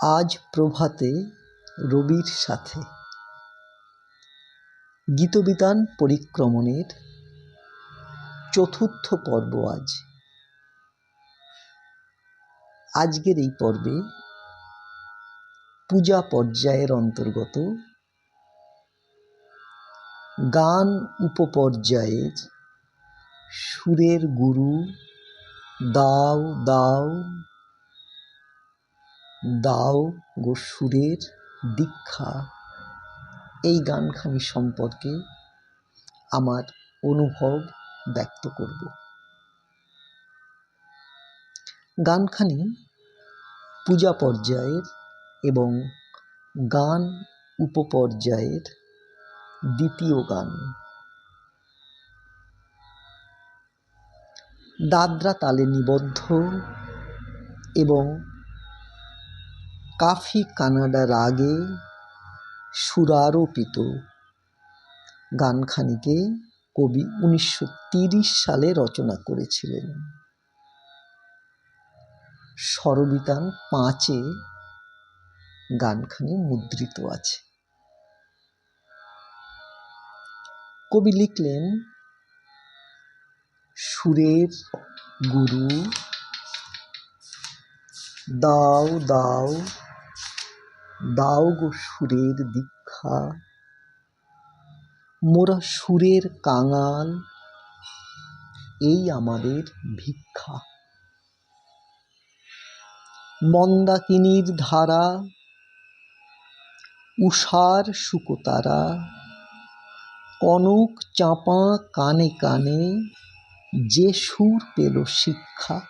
আজ প্রভাতে রবির সাথে। গীতবিতান পরিক্রমণের চতুর্থ পর্ব আজ। আজকের এই পর্বে পূজা পর্যায়ের অন্তর্গত গান উপপর্যায়ের সুরের গুরু দাও দাও দাও গো সুরের দীক্ষা। এই গানখানি সম্পর্কে আমার অনুভব ব্যক্ত করব। গানখানি পূজা পর্যায়ের এবং গান উপপর্যায়ের দ্বিতীয় গান। দাদরা তালে নিবদ্ধ এবং কাফি কানাডা রাগে সুরারোপিত। গানখানিকে কবি উনিশশো সালে রচনা করেছিলেন। স্বরবিতান পাঁচে গানখানি মুদ্রিত আছে। কবি লিখলেন, সুরের গুরু, দাও দাও দাও গো সুরের দীক্ষা। মোরা সুরের কাঙাল, এই আমাদের ভিক্ষা। মন্দাকিনীর ধারা, উষার শুকতারা, কনক চাঁপা কানে কানে, যে সুর পেল শিক্ষা।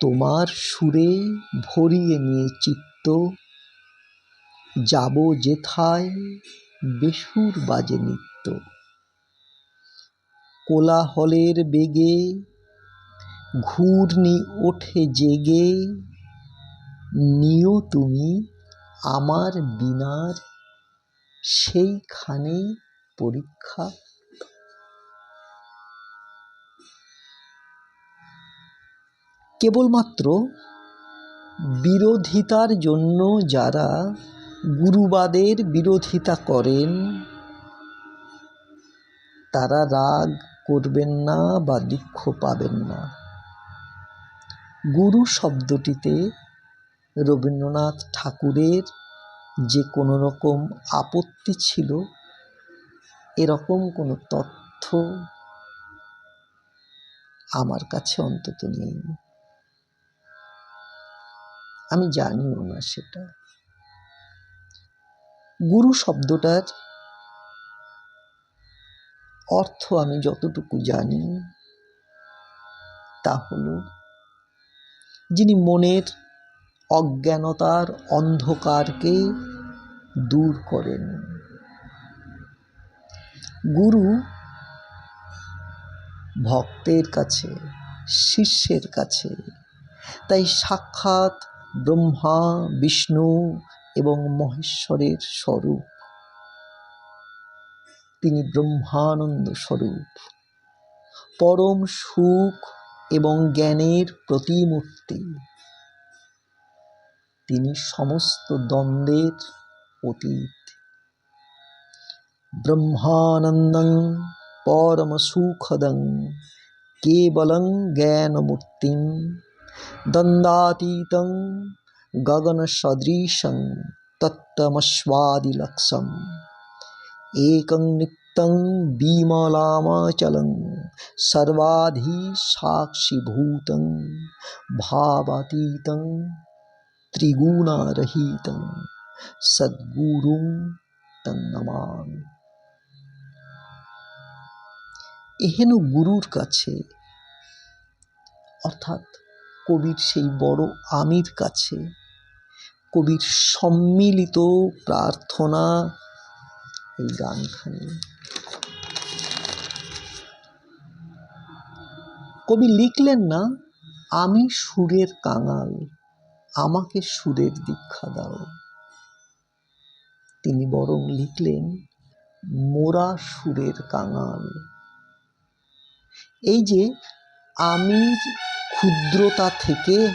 তোমার সুরে ভরিয়ে নিয়ে চিত্ত। যাব যেথায় বেসুর বাজে নিত্য। কোলাহলের বেগে ঘূর্ণি ওঠে জেগে। নিও তুমি আমার বিনার সেইখানে পরীক্ষা। কেবলমাত্র বিরোধিতার জন্য যারা গুরুবাদের বিরোধিতা করেন, তারা রাগ করবেন না বা দুঃখ পাবেন না। গুরু শব্দটিতে রবীন্দ্রনাথ ঠাকুরের যে কোনো রকম আপত্তি ছিল, এরকম কোনো তথ্য আমার কাছে অন্তত নেই। আমি জানিও না সেটা। গুরু শব্দটার অর্থ আমি যতটুকু জানি, তা হল যিনি মনের অজ্ঞানতার অন্ধকারকে দূর করেন। গুরু ভক্তের কাছে, শিষ্যের কাছে, তাই সাক্ষাৎ ব্রহ্মা, বিষ্ণু এবং মহেশ্বরের স্বরূপ। তিনি ব্রহ্মানন্দ স্বরূপ। পরম সুখ এবং জ্ঞানের প্রতিমূর্তি। তিনি সমস্ত দ্বন্দ্বের অতীত। ব্রহ্মানন্দং পরম সুখদং কেবলং জ্ঞানমূর্তিম। दण्डातीतं गगनसदृशं तत्तमस्वादिलक्षम् एक बीमलामाचल सर्वाधी साक्षीभूत भावातीत त्रिगुणारहित सद्गुरु तन्नमा এহেন গুরুর কাছে অর্থাৎ কবির সেই বড় আমির কাছে। কবির সম্মিলিত প্রার্থনা এই গানখানি। কবি লিখলেন না, আমি সুরের কাঙাল, আমাকে সুরের দীক্ষা দাও। তিনি বরং লিখলেন, মোরা সুরের কাঙাল। এই যে আমি ক্ষুদ্রতা থেকে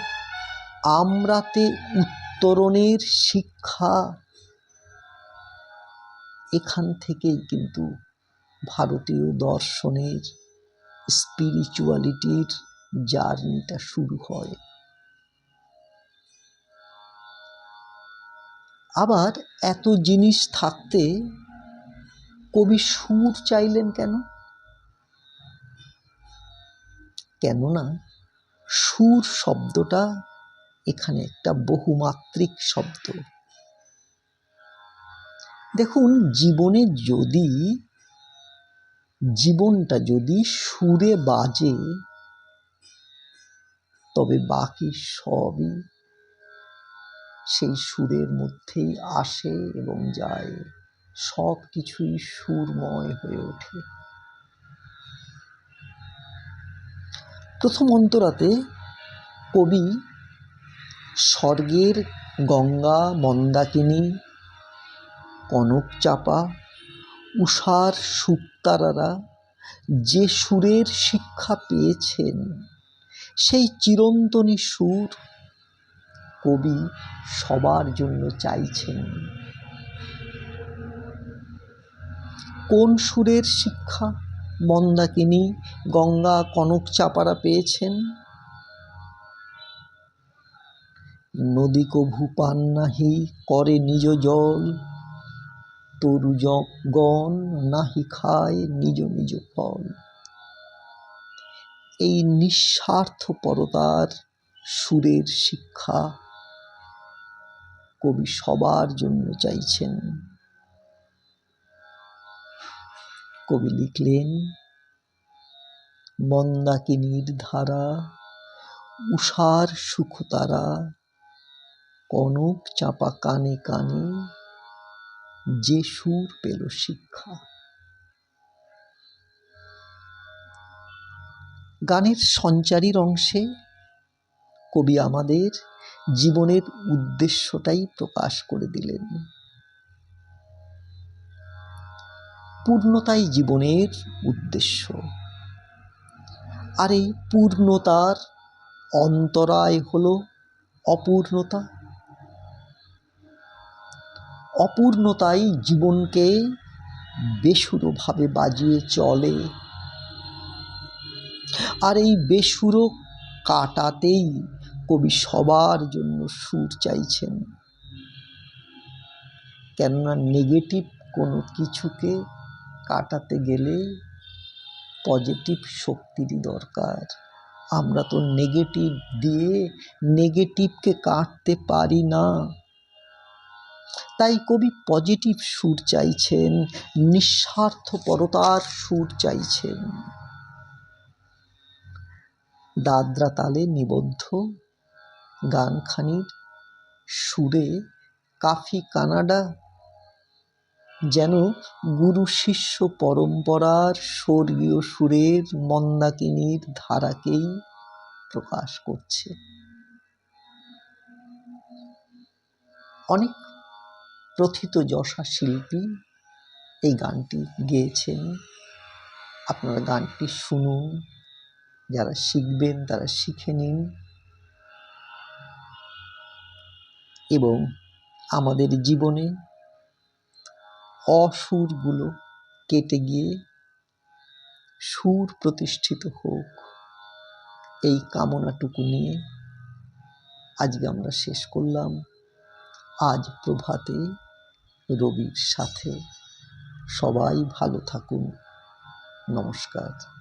আমরাতে উত্তরণের শিক্ষা এখান থেকেই কিন্তু ভারতীয় দর্শনের স্পিরিচুয়ালিটির জার্নিটা শুরু হয়। আবার এত জিনিস থাকতে কবি সুর চাইলেন কেন? কেননা সুর শব্দটা এখানে একটা বহুমাত্রিক শব্দ। দেখুন, জীবনে যদি, জীবনটা যদি সুরে বাজে, তবে বাকি সবই সেই সুরের মধ্যেই আসে এবং যায়। সব কিছুই সুরময় হয়ে ওঠে। প্রথম অন্তরাতে কবি স্বর্গের গঙ্গা, মন্দাকিনী, কনক চাপা উষার সুক্তারারা যে সুরের শিক্ষা পেয়েছেন, সেই চিরন্তনী সুর কবি সবার জন্য চাইছেন। কোন সুরের শিক্ষা মন্দাকিনী গঙ্গা কনক চাপারা পেয়েছেন। নদী কভু পান নাহি, করে নিজ জল। তরু গণ নাহি খায়, নিজ নিজ ফল। এই নিঃস্বার্থপরতার সুরের শিক্ষা কবি সবার জন্য চাইছেন। কবি লিখলেন মন্দাকিনীর ধারা উষার সুখতারা, কনক চাপা কানে কানে, যে সুর পেল শিক্ষা। গানের সঞ্চারীর অংশে কবি আমাদের জীবনের উদ্দেশ্যটাই প্রকাশ করে দিলেন। পূর্ণতাই জীবনের উদ্দেশ্য। আর এই পূর্ণতার অন্তরায় হলো অপূর্ণতা। অপূর্ণতাই জীবনকে বেসুরোভাবে বাজিয়ে চলে। আর এই বেসুরো কাটাতেই কবি সবার জন্য সুর চাইছেন। কেননা নেগেটিভ কোনো কিছুকে কাটাতে গেলে পজিটিভ শক্তিরই দরকার। আমরা তো নেগেটিভ দিয়ে নেগেটিভকে কাটতে পারি না। তাই কবি পজিটিভ সুর চাইছেন, নিঃস্বার্থপরতার সুর চাইছেন। দাদরা তালে নিবদ্ধ, গানখানির সুরে কাফি কানাডা যেন গুরু শিষ্য পরম্পরার স্বর্গীয় সুরের মন্দাকিনীর ধারাকেই প্রকাশ করছে। অনেক প্রথিত যশা শিল্পী এই গানটি গেয়েছেন। আপনারা গানটি শুনুন, যারা শিখবেন তারা শিখে নিন। এবং আমাদের জীবনে অসুরগুলো কেটে গিয়ে সুর প্রতিষ্ঠিত হোক, এই কামনাটুকু নিয়ে আজকে আমরা শেষ করলাম। আজ প্রভাতে রবির সাথে সবাই ভালো থাকুন। নমস্কার।